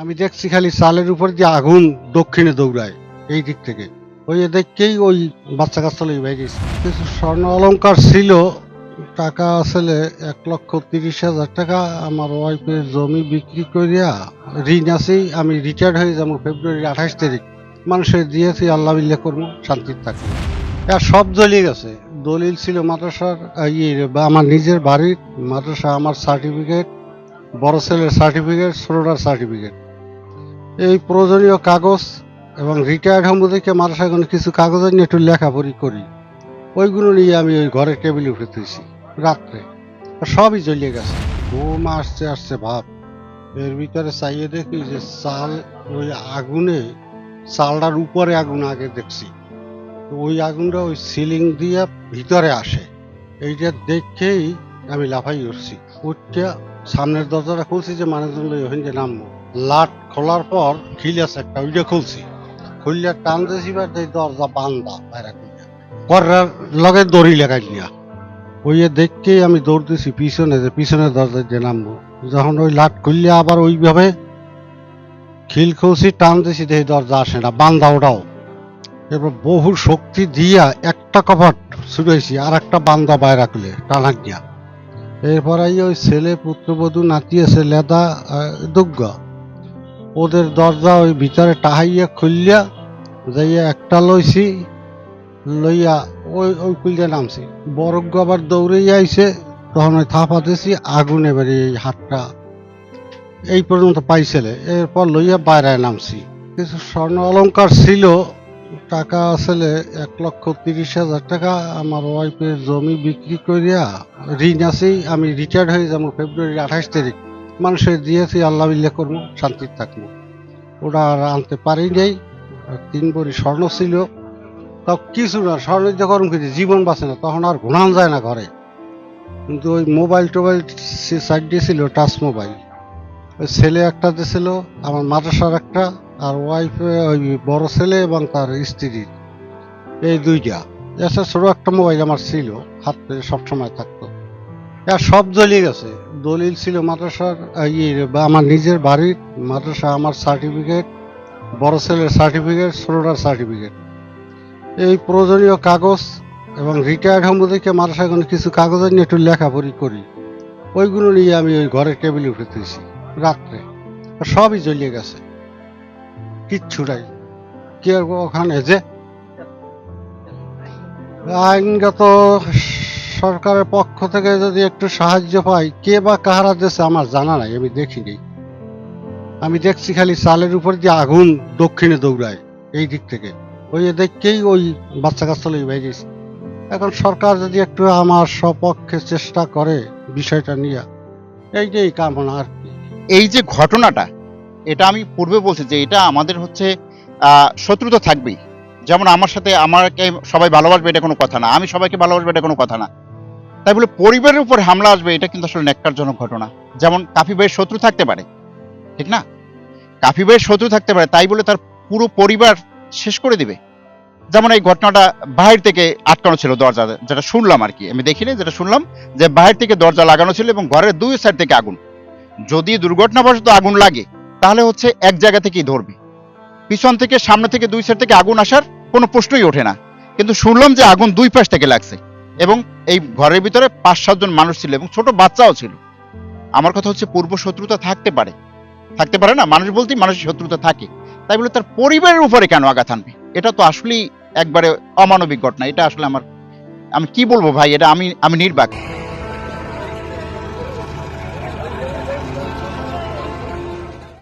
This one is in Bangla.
আমি দেখছি খালি চালের উপর যে আগুন দক্ষিণে দৌড়ায় এই দিক থেকে। ওই দেখকেই ওই বাচ্চা কাচ্চা লই বাইরেছে কিছু স্বর্ণ অলঙ্কার ছিল, টাকা আসলে এক লক্ষ তিরিশ হাজার টাকা। আমার ওয়াইফের জমি বিক্রি করিয়া ঋণ আছেই আমি রিটায়ার্ড হয়ে যাব ফেব্রুয়ারি আঠাশ তারিখ। মানুষের দিয়েছি, আল্লাহ বিল্লাহ করব শান্তির থাকব আর সব জ্বলিয়ে গেছে। দলিল ছিল মাদ্রাসার ইয়ে আমার নিজের বাড়ির মাদ্রাসা, আমার সার্টিফিকেট বড় ছেলের সার্টিফিকেট ছোটটার সার্টিফিকেট এই প্রয়োজনীয় কাগজ এবং রিটায়ার্ড হম থেকে মাদ্রাসাগুলো কিছু কাগজ নিয়ে একটু লেখাপড়ি করি। ওইগুলো নিয়ে আমি ওই ঘরের টেবিলে উঠে তুইছি রাত্রে সবই জ্বলিয়ে গেছে। ঘুম আসছে আসছে ভাব। এর ভিতরে চাইয়ে দেখি যে চাল, ওই আগুনে, চালটার উপরে আগুন আগে দেখছি। ওই আগুনটা ওই সিলিং দিয়ে ভিতরে আসে। এইটা দেখেই আমি লাফাই উঠছি। উঠতে সামনের দরজাটা খুলছি যে মানুষজন যে নামবো। লাট খোলার পর খিল আছে একটা, ওইটা খুলছি। খুললে টান দিয়েছি বা দরজা বান্দা, বাইরে করার লগে দড়ি লাগাই নিয়া ওই দেখকেই আমি দৌড় দিছি পিছনে, যে পিছনের দরজা যে নামবো। যখন ওই লাট খুললে আবার ওইভাবে খিল খুলছি টান দিছি দেখি দরজা আসে না, বান্দা ওটাও। এরপর বহু শক্তি দিয়া একটা কপাট ছুটাইছি আর একটা বান্দা বাইরে খুলে টানা গিয়া এরপর ওই ছেলে, পুত্রবধূ, নাতি আছে, লেদা দুগ্গ। ওদের দরজা ওই ভিতরে টাহাইয়া খুললিয়া যাইয়া একটা লইছি, লইয়া ওই ওই কুলিয়া নামছি। বরজ্ঞ আবার দৌড়েই আইছে, তখন ওই থাপা দিছি, আগুন এবারে এই হাতটা এই পর্যন্ত পাইছিলে। এরপর লইয়া বাইরে নামছি। কিছু স্বর্ণ অলঙ্কার ছিল, টাকা আসলে এক লক্ষ তিরিশ হাজার টাকা। আমার ওয়াইফের জমি বিক্রি করিয়া ঋণ আছি আমি রিটায়ার্ড হয়ে যাব ফেব্রুয়ারি আঠাশ তারিখ। মানুষের দিয়েছি, আল্লাহ বিল্লাহ করব শান্তির থাকব। ওটা আর আনতে পারি নাই, তিন বড়ি স্বর্ণ ছিল। তাও কিছু না, স্বর্ণ যখন কিছু জীবন বাঁচে না, তখন আর ঘুরান যায় না ঘরে। কিন্তু ওই মোবাইল টোবাইল সাইড দিয়ে ছিল টাচ মোবাইল ওই ছেলে একটা দিয়েছিল আমার মাদ্রাসার একটা, আর ওয়াইফ ওই বড় ছেলে এবং তার স্ত্রী। এই দুইটা। এছাড়া ছোটো একটা মোবাইল আমার ছিল, হাতে সবসময় থাকতো। আর সব জ্বলিয়ে গেছে। দলিল ছিল মাদ্রাসার ইয়ে আমার নিজের বাড়ির মাদ্রাসা, আমার সার্টিফিকেট বড় ছেলের সার্টিফিকেট ছোটটার সার্টিফিকেট এই প্রয়োজনীয় কাগজ এবং রিটায়ার্ড হম থেকে মাদ্রাসাগুলো কিছু কাগজ নিয়ে একটু লেখাপড়ি করি। ওইগুলো নিয়ে আমি ওই ঘরের টেবিলে উঠে তুইছি রাত্রে। সবই জ্বলিয়ে গেছে। কিচ্ছু নাই। কে ওখানে যে আইনগত সরকারের পক্ষ থেকে যদি একটু সাহায্য পাই কে বা কাহারা দেশে আমার জানা নাই আমি দেখিনি। আমি দেখছি খালি চালের উপর যে আগুন দক্ষিণে দৌড়ায় এই দিক থেকে। ওই দেখকেই ওই বাচ্চা কাচ্চা লই এখন সরকার যদি একটু আমার সপক্ষে চেষ্টা করে বিষয়টা নিয়ে এইটাই কামনা আর এই যে ঘটনাটা এটা আমি পূর্বে বলছি যে এটা আমাদের হচ্ছে আহ, শত্রুতা থাকবেই। যেমন আমার সাথে আমাকে সবাই ভালোবাসবে এটা কোনো কথা না। আমি সবাইকে ভালোবাসবে এটা কোনো কথা না। তাই বলে পরিবারের উপর হামলা আসবে, এটা কিন্তু আসলে ন্যাক্কারজনক ঘটনা। যেমন কাফি ভাইয়ের শত্রু থাকতে পারে, ঠিক না? কাফি ভাইয়ের শত্রু থাকতে পারে, তাই বলে তার পুরো পরিবার শেষ করে দিবে। যেমন এই ঘটনাটা বাহির থেকে আটকানো ছিল দরজা, যেটা শুনলাম আর কি। আমি দেখিনি, যেটা শুনলাম যে বাহির থেকে দরজা লাগানো ছিল এবং ঘরের দুই সাইড থেকে আগুন। যদি দুর্ঘটনাবশত আগুন লাগে, তাহলে হচ্ছে এক জায়গা থেকেই ধরবে। পিছন থেকে, সামনে থেকে দুই সাইড থেকে আগুন আসার কোনো প্রশ্নই ওঠে না। কিন্তু শুনলাম যে আগুন দুই পাশ থেকে লাগছে। এবং এই ঘরের ভিতরে পাঁচ সাতজন মানুষ ছিল এবং ছোট বাচ্চাও ছিল। আমার কথা হচ্ছে পূর্ব শত্রুতা থাকতে পারে। থাকতে পারে না, মানুষ বলতেই মানুষের শত্রুতা থাকে। তাই বলে তার পরিবারের উপরে কেন আঘাত আনবে এটা তো আসলেই একবারে অমানবিক ঘটনা। এটা আসলে আমার আমি কি বলব ভাই? এটা আমি আমি নির্বাক।